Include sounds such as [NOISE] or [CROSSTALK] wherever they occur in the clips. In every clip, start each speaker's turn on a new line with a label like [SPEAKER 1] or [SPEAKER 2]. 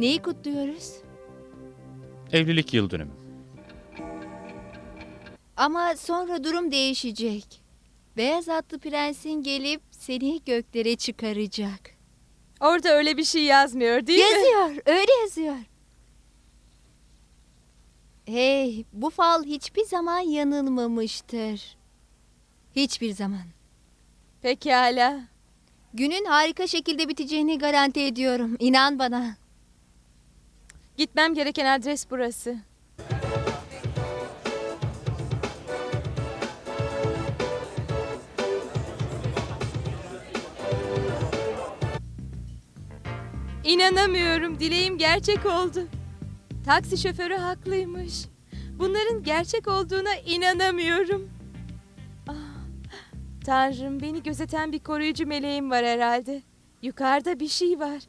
[SPEAKER 1] Neyi kutluyoruz?
[SPEAKER 2] Evlilik yıl dönümü.
[SPEAKER 1] Ama sonra durum değişecek. Beyaz atlı prensin gelip seni göklere çıkaracak.
[SPEAKER 3] Orada öyle bir şey yazmıyor değil mi?
[SPEAKER 1] Yazıyor, öyle yazıyor. Hey, bu fal hiçbir zaman yanılmamıştır. Hiçbir zaman.
[SPEAKER 3] Pekala.
[SPEAKER 1] Günün harika şekilde biteceğini garanti ediyorum. İnan bana.
[SPEAKER 3] Gitmem gereken adres burası. İnanamıyorum. Dileğim gerçek oldu. Taksi şoförü haklıymış. Bunların gerçek olduğuna inanamıyorum. Ah, Tanrım beni gözeten bir koruyucu meleğim var herhalde. Yukarıda bir şey var.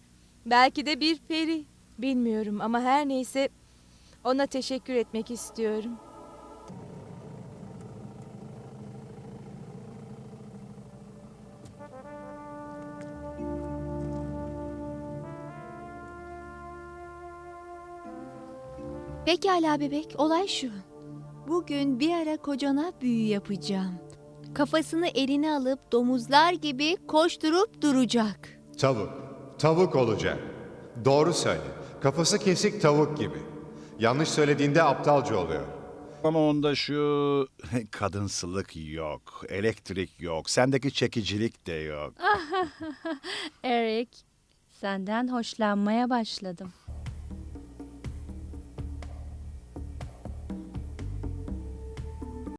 [SPEAKER 3] Belki de bir peri. Bilmiyorum ama her neyse ona teşekkür etmek istiyorum.
[SPEAKER 1] Pekala bebek, olay şu. Bugün bir ara kocana büyü yapacağım. Kafasını eline alıp domuzlar gibi koşturup duracak.
[SPEAKER 4] Tavuk. Tavuk olacak. Doğru söyle. Kafası kesik tavuk gibi. Yanlış söylediğinde aptalca oluyor.
[SPEAKER 5] Ama onda şu [LAUGHS] kadınsılık yok, elektrik yok, sendeki çekicilik de yok. [LAUGHS]
[SPEAKER 6] Eric, senden hoşlanmaya başladım.